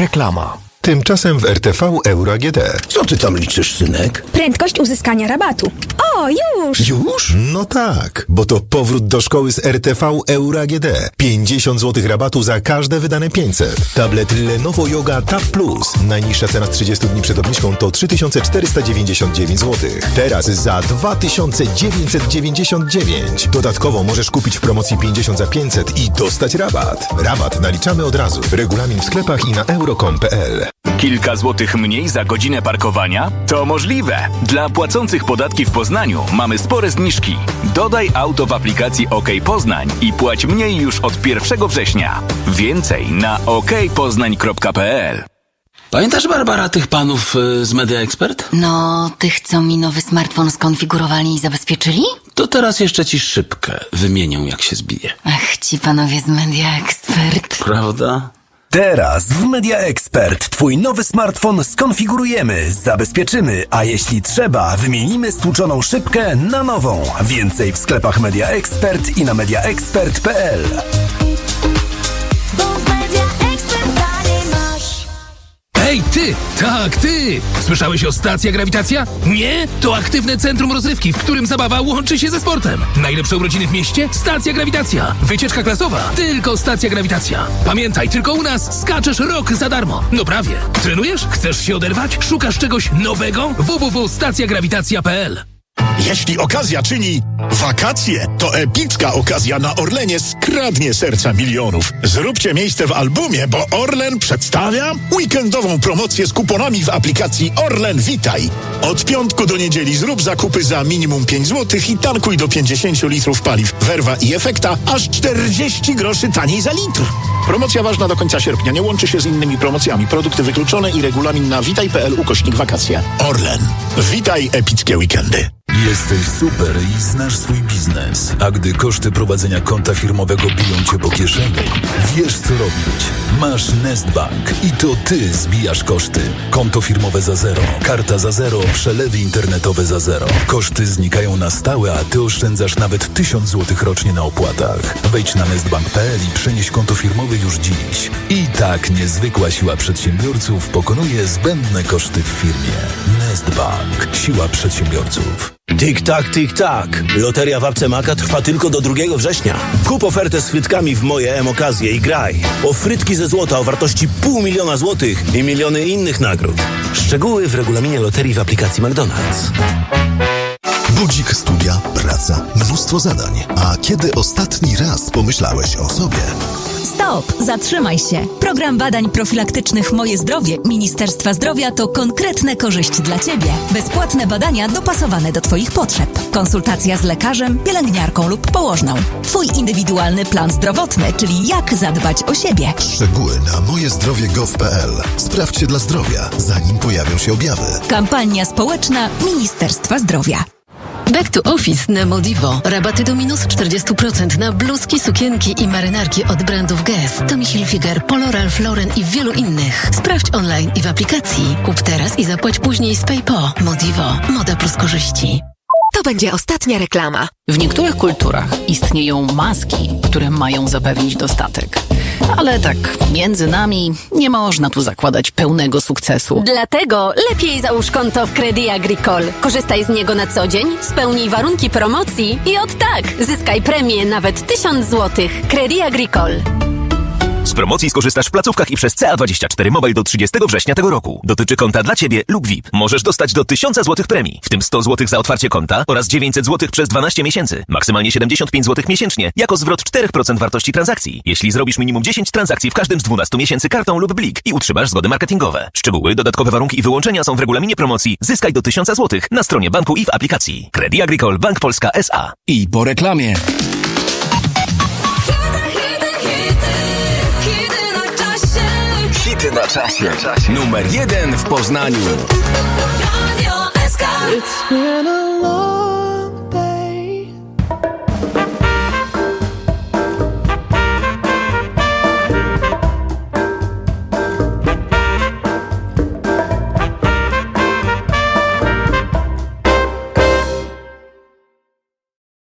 Reklama. Tymczasem w RTV Euro AGD. Co ty tam liczysz, synek? Prędkość uzyskania rabatu. O, już! Już? No tak, bo to powrót do szkoły z RTV Euro AGD. 50 zł rabatu za każde wydane 500. Tablet Lenovo Yoga Tab Plus. Najniższa cena z 30 dni przed obniżką to 3499 zł. Teraz za 2999. Dodatkowo możesz kupić w promocji 50 za 500 i dostać rabat. Rabat naliczamy od razu. Regulamin w sklepach i na euro.com.pl. Kilka złotych mniej za godzinę parkowania? To możliwe! Dla płacących podatki w Poznaniu mamy spore zniżki. Dodaj auto w aplikacji OK Poznań i płać mniej już od 1 września. Więcej na okpoznań.pl Pamiętasz, Barbara, tych panów y, z Media Expert? No, tych, co mi nowy smartfon skonfigurowali i zabezpieczyli? To teraz jeszcze ci szybkę wymienią, jak się zbije. Ach, ci panowie z Media Expert. Prawda? Teraz w Media Expert Twój nowy smartfon skonfigurujemy, zabezpieczymy, a jeśli trzeba, wymienimy stłuczoną szybkę na nową. Więcej w sklepach Media Expert i na mediaexpert.pl. Hej, ty! Tak, ty! Słyszałeś o Stacja Grawitacja? Nie? To aktywne centrum rozrywki, w którym zabawa łączy się ze sportem. Najlepsze urodziny w mieście? Stacja Grawitacja. Wycieczka klasowa? Tylko Stacja Grawitacja. Pamiętaj, tylko u nas skaczesz rok za darmo. No prawie. Trenujesz? Chcesz się oderwać? Szukasz czegoś nowego? www.stacjagrawitacja.pl Jeśli okazja czyni wakacje, to epicka okazja na Orlenie skradnie serca milionów. Zróbcie miejsce w albumie, bo Orlen przedstawia weekendową promocję z kuponami w aplikacji Orlen Witaj. Od piątku do niedzieli zrób zakupy za minimum 5 zł i tankuj do 50 litrów paliw Werwa i Efekta, aż 40 groszy taniej za litr. Promocja ważna do końca sierpnia, nie łączy się z innymi promocjami. Produkty wykluczone i regulamin na witaj.pl ukośnik wakacje. Orlen. Witaj epickie weekendy. Jesteś super i znasz swój biznes. A gdy koszty prowadzenia konta firmowego biją cię po kieszeni, wiesz co robić. Masz Nestbank i to ty zbijasz koszty. Konto firmowe za zero, karta za zero, przelewy internetowe za zero. Koszty znikają na stałe, a ty oszczędzasz nawet 1000 zł rocznie na opłatach. Wejdź na nestbank.pl i przenieś konto firmowe już dziś. I tak niezwykła siła przedsiębiorców pokonuje zbędne koszty w firmie. Nestbank. Siła przedsiębiorców. Tik-tak, tik-tak. Loteria w apce Maka trwa tylko do 2 września. Kup ofertę z frytkami w moje M-okazje i graj. O frytki ze złota o wartości pół miliona złotych i miliony innych nagród. Szczegóły w regulaminie loterii w aplikacji McDonald's. Budzik, studia, praca, mnóstwo zadań. A kiedy ostatni raz pomyślałeś o sobie? Stop! Zatrzymaj się! Program badań profilaktycznych Moje Zdrowie Ministerstwa Zdrowia to konkretne korzyści dla Ciebie. Bezpłatne badania dopasowane do Twoich potrzeb. Konsultacja z lekarzem, pielęgniarką lub położną. Twój indywidualny plan zdrowotny, czyli jak zadbać o siebie. Szczegóły na mojezdrowie.gov.pl. Sprawdź się dla zdrowia, zanim pojawią się objawy. Kampania społeczna Ministerstwa Zdrowia. Back to Office na Modivo. Rabaty do minus 40% na bluzki, sukienki i marynarki od brandów Guess, Tommy Hilfiger, Polo Ralph Lauren i wielu innych. Sprawdź online i w aplikacji. Kup teraz i zapłać później z PayPo. Modivo. Moda plus korzyści. To będzie ostatnia reklama. W niektórych kulturach istnieją maski, które mają zapewnić dostatek. Ale tak, między nami nie można tu zakładać pełnego sukcesu. Dlatego lepiej załóż konto w Credit Agricole. Korzystaj z niego na co dzień, spełnij warunki promocji i od tak zyskaj premię nawet 1000 zł. Credit Agricole. Z promocji skorzystasz w placówkach i przez CA24 Mobile do 30 września tego roku. Dotyczy konta dla Ciebie lub VIP. Możesz dostać do 1000 zł premii, w tym 100 zł za otwarcie konta oraz 900 zł przez 12 miesięcy. Maksymalnie 75 zł miesięcznie, jako zwrot 4% wartości transakcji. Jeśli zrobisz minimum 10 transakcji w każdym z 12 miesięcy kartą lub blik i utrzymasz zgody marketingowe. Szczegóły, dodatkowe warunki i wyłączenia są w regulaminie promocji Zyskaj do 1000 zł na stronie banku i w aplikacji. Credit Agricole Bank Polska S.A. I po reklamie. Na czasie. Numer jeden w Poznaniu. Radio SK. It's been a